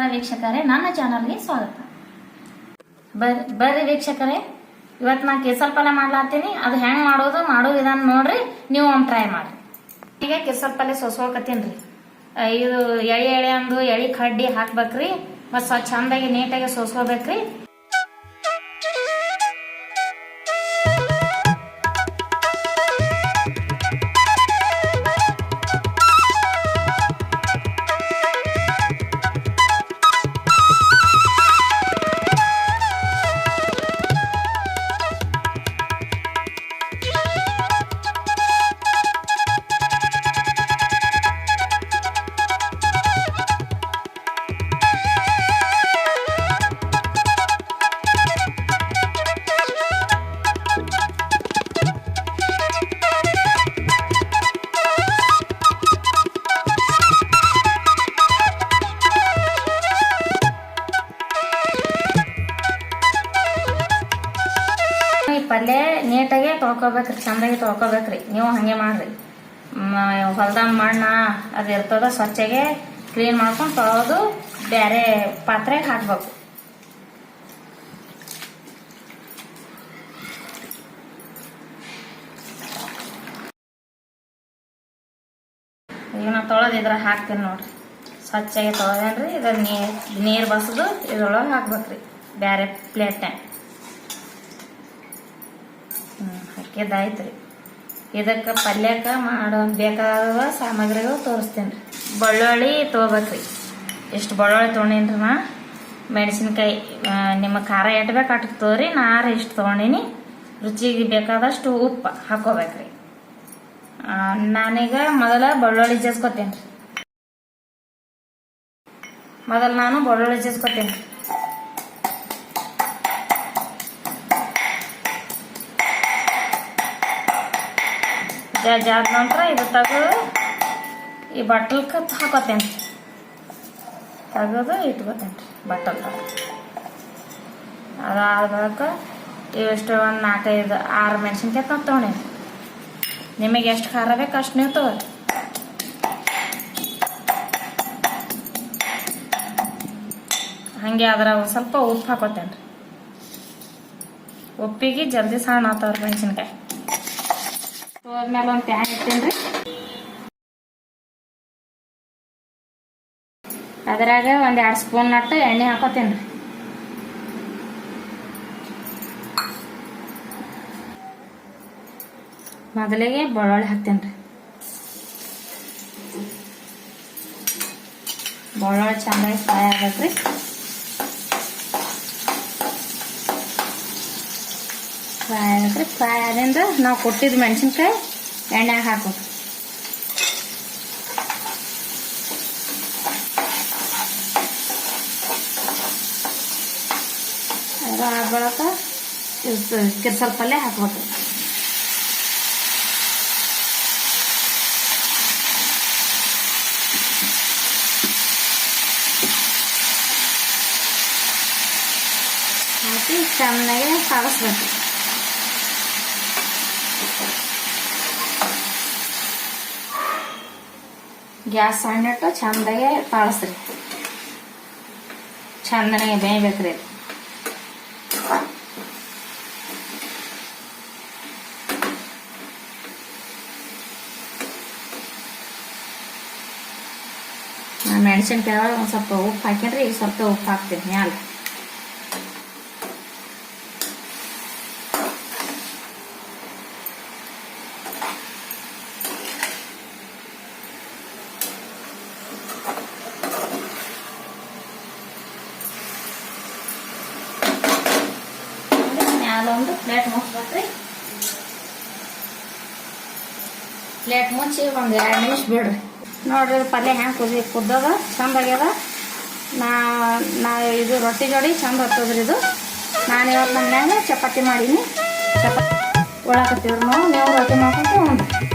ನನ್ನ ಚಾನಲ್ಗೆ ಸ್ವಾಗತ. ಬರ್ರಿ ಬರ್ರಿ ವೀಕ್ಷಕರೇ ಇವತ್ತು ನಾ ಕೇಸರ್ ಪಲ್ಯ ಮಾಡ್ಲಾತೀನಿ ಅದು ಹೆಂಗ್ ಮಾಡೋದು ಮಾಡೋ ವಿಧಾನ ನೋಡ್ರಿ ನೀವು ಒಂದು ಟ್ರೈ ಮಾಡ್ರಿ. ಈಗ ಕೇಸಲ್ ಪಲ್ಯ ಸೋಸ್ಕೊಳ್ಕತ್ತೀನಿ ರೀ. ಇದು ಎಳೆ ಎಳೆ ಅಂದು ಎಳಿ ಕಡ್ಡಿ ಹಾಕ್ಬೇಕ್ರಿ. ಮತ್ತು ಸ್ವಚ್ಛ ಚಂದಾಗಿ ನೀಟಾಗಿ ಸೋಸ್ಕೋಬೇಕ್ರಿ. ನೀಟಾಗಿ ತೊಳ್ಕೊಬೇಕ್ರಿ, ಚಂದಾಗಿ ತೊಳ್ಕೊಬೇಕ್ರಿ. ನೀವು ಹಂಗೆ ಮಾಡ್ರಿ. ಹೊಲ್ದಾಗ ಮಣ್ಣ ಅದು ಇರ್ತದ, ಸ್ವಚ್ಛಗೆ ಕ್ಲೀನ್ ಮಾಡ್ಕೊಂಡು ತೊಳೆದು ಬೇರೆ ಪಾತ್ರೆಗೆ ಹಾಕ್ಬೇಕು. ಈಗ ನಾ ತೊಳೆದು ಇದ್ರ ಹಾಕ್ತೀನಿ ನೋಡ್ರಿ. ಸ್ವಚ್ಛಗೆ ತೊಳೆದೇನ್ರಿ ಇದ್ರ ನೀರು ನೀರು ಬಸದು ಇದ್ರೊಳಗೆ ಹಾಕ್ಬೇಕ್ರಿ. ಬೇರೆ ಪ್ಲೇಟ್ನ್ಯಾಗ ಹಾಕಿದ್ದಾಯ್ತು ರೀ ಇದಕ್ಕೆ ಪಲ್ಯಕ್ಕೆ ಮಾಡೋ ಬೇಕಾದ ಸಾಮಗ್ರಿಗಳು ತೋರಿಸ್ತೀನಿ ರೀ ಬೆಳ್ಳುಳ್ಳಿ ತೊಗೋಬೇಕ್ರಿ. ಎಷ್ಟು ಬೆಳ್ಳುಳ್ಳಿ ತೊಗೊಂಡೀನಿ ನಾ ಮೆಣಸಿನ್ಕಾಯಿ ನಿಮ್ಮ ಖಾರ ಎಷ್ಟು ಬೇಕು ಅಷ್ಟು ತೋರಿ ನಾರು ಇಷ್ಟು ತೊಗೊಂಡೀನಿ, ರುಚಿಗೆ ಬೇಕಾದಷ್ಟು ಉಪ್ಪು ಹಾಕೋಬೇಕ್ರಿ. ನಾನೀಗ ಮೊದಲ ಬೆಳ್ಳುಳ್ಳಿ ಜಜ್ಕೊತೀನಿ ರೀ ಮೊದಲು ನಾನು ಬೆಳ್ಳುಳ್ಳಿ ಜಜ್ಕೊತೀನಿ ಜಾದ ನಂತರ ಇದು ತೆಗೆದು, ಈ ಬಟ್ಟಲ್ಕ ಹಾಕೋತೇನೆ ತೆಗೆದು ಇಟ್ಕೋತೇನೆ ರೀ ಬಟ್ಟಲ್ ಅದಾದ ಬಳಿಕ ಇಷ್ಟು ಒಂದು ನಾಲ್ಕೈದು, ಆರು ಮೆಣಸಿನ್ಕಾಯಿ ತಂದು ನಿಮಗೆ ಎಷ್ಟು ಖಾರ ಬೇಕು ಅಷ್ಟು ನೀವು ತಗೋರಿ ಹಾಗೆ ಅದ್ರ ಸ್ವಲ್ಪ ಉಪ್ಪು ಹಾಕೋತೇನೆ ರೀ ಉಪ್ಪಿಗೆ ಜಲ್ದಿ ಸಣ್ಣ ಆತವ್ರಿ ಮೆಣಸಿನ್ಕಾಯಿ. ಹೋದ್ಮೇಲೆ ಒಂದು ಪ್ಯಾನ್ ಇಡ್ತೀನಿ ರೀ. ಅದ್ರಾಗ ಒಂದು ಸ್ಪೂನ್ ನಟ್ಟು ಎಣ್ಣೆ ಹಾಕೋತೀನಿ ಮೊದಲಿಗೆ ಬೆಳ್ಳುಳ್ಳಿ ಹಾಕ್ತೀನಿ ರೀ. ಬೆಳ್ಳುಳ್ಳಿ ಚೆನ್ನಾಗಿ ಫ್ರೈ ಆಗ್ಬೇಕ್ರಿ ಫ್ರೈ ಆಗತ್ತೆ ಫ್ರೈ ಆದಿಂದ ನಾವು ಕೊಟ್ಟಿದ್ದು ಮೆಣಸಿನ್ಕಾಯಿ ಎಣ್ಣೆಗೆ ಹಾಕೋದು. ಅದು ಆದ ಬಳಿಕ ಕಿರ್ಸಲ್ ಪಲ್ಯ ಹಾಕ್ಬೇಕು. ಹಾಕಿ ಚೆನ್ನಾಗಿ ಕಾಡಿಸ್ಬೇಕು ಗ್ಯಾಸ್ ಸಣ್ಣಿಟ್ಟು ಚಂದಾಗೆ ತಾಳಿಸ್ರಿ ಚಂದನಾಗೆ ಬೇಯ್ಬೇಕ್ರಿ. ಮೆಣಸಿನ್ಕಾಯಿ ಒಂದು ಸ್ವಲ್ಪ ಉಪ್ಪು ಹಾಕಿದ್ರೆ ಈಗ ಸ್ವಲ್ಪ ಉಪ್ಪು ಹಾಕ್ತೀನಿ ಮ್ಯಾಲ. ಒಂದು ಪ್ಲೇಟ್ ಮುಚ್ಬೇಕ್ರಿ ಪ್ಲೇಟ್ ಮುಚ್ಚಿ ಒಂದು ಎರಡು ನಿಮಿಷ ಬಿಡ್ರಿ. ನೋಡ್ರಿ ಪಲ್ಯ ಹೆಂಗೆ ಕುದಿ, ಕುದ್ದದ, ಚಂದ ಆಗ್ಯದ. ನಾ ನಾ ಇದು ರೊಟ್ಟಿ ಜೋಡಿ ಚಂದ ಹತ್ತದ್ರಿ ಇದು. ನಾನು ಇವತ್ತು ನಮ್ಮ ಚಪಾತಿ ಮಾಡೀನಿ. ಚಪಾತಿ ಒಳಕತ್ತೀವ್ರಿ ನಾವು. ನೀವು ರೊಟ್ಟಿ ಮಾಡ್ಕೊಂಡು